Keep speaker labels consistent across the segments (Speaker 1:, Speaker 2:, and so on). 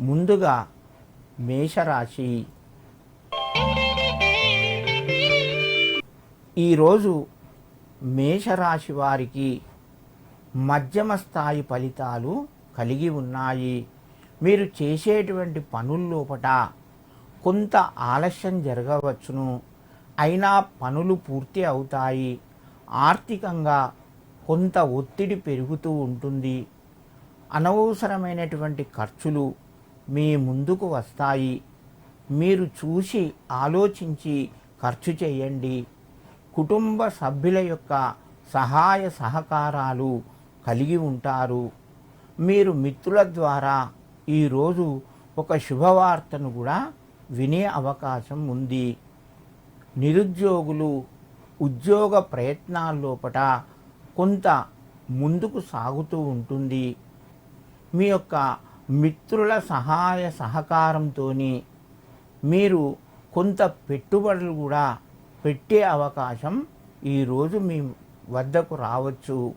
Speaker 1: ముందుగా మేషరాశి. ఈరోజు మేషరాశి వారికి మధ్యమ స్థాయి ఫలితాలు కలిగి ఉన్నాయి. మీరు చేసేటువంటి పనుల్లోపట కొంత ఆలస్యం జరగవచ్చును. అయినా పనులు పూర్తి అవుతాయి. ఆర్థికంగా కొంత ఒత్తిడి పెరుగుతూ ఉంటుంది. అనవసరమైనటువంటి ఖర్చులు మీ ముందుకు వస్తాయి. మీరు చూసి ఆలోచించి ఖర్చు చేయండి. కుటుంబ సభ్యుల యొక్క సహాయ సహకారాలు కలిగి ఉంటారు. మీరు మిత్రుల ద్వారా ఈరోజు ఒక శుభవార్తను కూడా వినే అవకాశం ఉంది. నిరుద్యోగులు ఉద్యోగ ప్రయత్నాల్లోపట కొంత ముందుకు సాగుతూ ఉంటుంది. మీ యొక్క మిత్రుల సహాయ సహకారంతో మీరు కొంత పెట్టుబడులు కూడా పెట్టే అవకాశం ఈరోజు మీ వద్దకు రావచ్చు.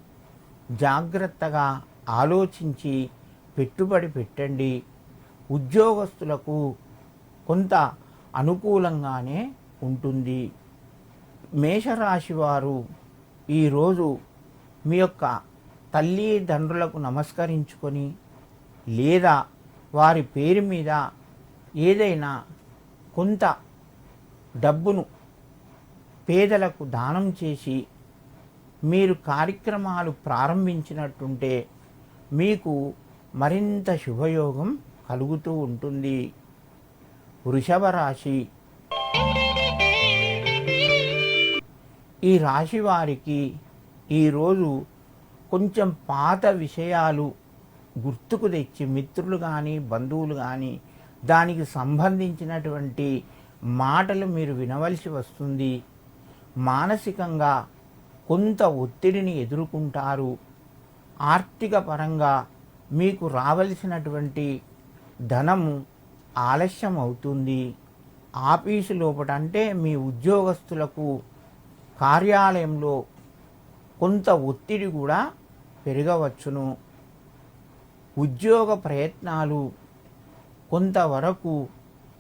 Speaker 1: జాగ్రత్తగా ఆలోచించి పెట్టుబడి పెట్టండి. ఉద్యోగస్తులకు కొంత అనుకూలంగానే ఉంటుంది. మేషరాశి వారు ఈరోజు మీ యొక్క తల్లిదండ్రులకు నమస్కరించుకొని లేదా వారి పేరు మీద ఏదైనా కొంత డబ్బును పేదలకు దానం చేసి మీరు కార్యక్రమాలు ప్రారంభించినట్టుంటే మీకు మరింత శుభయోగం కలుగుతూ ఉంటుంది. వృషభ రాశి. ఈ రాశి వారికి ఈరోజు కొంచెం పాత విషయాలు గుర్తుకు తెచ్చి మిత్రులు కానీ బంధువులు కానీ దానికి సంబంధించినటువంటి మాటలు మీరు వినవలసి వస్తుంది. మానసికంగా కొంత ఒత్తిడిని ఎదుర్కొంటారు. ఆర్థిక పరంగా మీకు రావలసినటువంటి ధనము ఆలస్యం అవుతుంది. ఆఫీసు లోపట అంటే మీ ఉద్యోగస్తులకు కార్యాలయంలో కొంత ఒత్తిడి కూడా పెరగవచ్చును. ఉద్యోగ ప్రయత్నాలు కొంతవరకు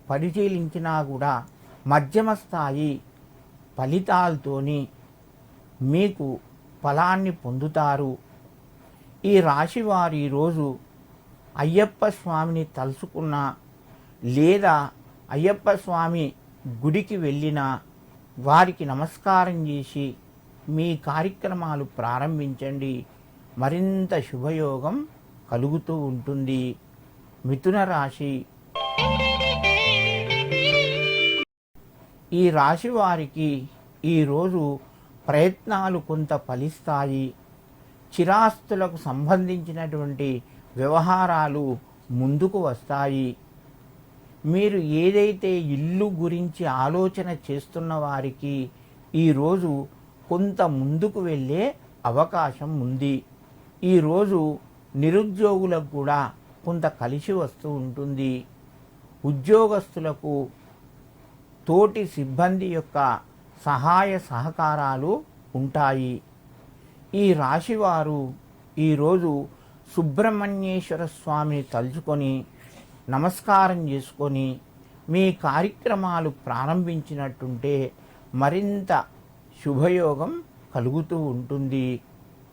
Speaker 1: పరిశీలించినా కూడా మధ్యమ స్థాయి ఫలితాలతోని మీకు ఫలాన్ని పొందుతారు. ఈ రాశివారు ఈరోజు అయ్యప్ప స్వామిని తలుసుకున్నా లేదా అయ్యప్ప స్వామి గుడికి వెళ్ళినా వారికి నమస్కారం చేసి మీ కార్యక్రమాలు ప్రారంభించండి. మరింత శుభయోగం కలుగుతూ ఉంటుంది. మిథున రాశి. ఈ రాశి వారికి ఈరోజు ప్రయత్నాలు కొంత ఫలిస్తాయి. చిరాస్తులకు సంబంధించినటువంటి వ్యవహారాలు ముందుకు వస్తాయి. మీరు ఏదైతే ఇల్లు గురించి ఆలోచన చేస్తున్న వారికి ఈరోజు కొంత ముందుకు వెళ్ళే అవకాశం ఉంది. ఈరోజు నిరుద్యోగులకు కూడా కొంత కలిసి వస్తూ ఉంటుంది. ఉద్యోగస్తులకు తోటి సిబ్బంది యొక్క సహాయ సహకారాలు ఉంటాయి. ఈ రాశివారు ఈరోజు సుబ్రహ్మణ్యేశ్వర స్వామిని తలుచుకొని నమస్కారం చేసుకొని మీ కార్యక్రమాలు ప్రారంభించినట్టుంటే మరింత శుభయోగం కలుగుతూ ఉంటుంది.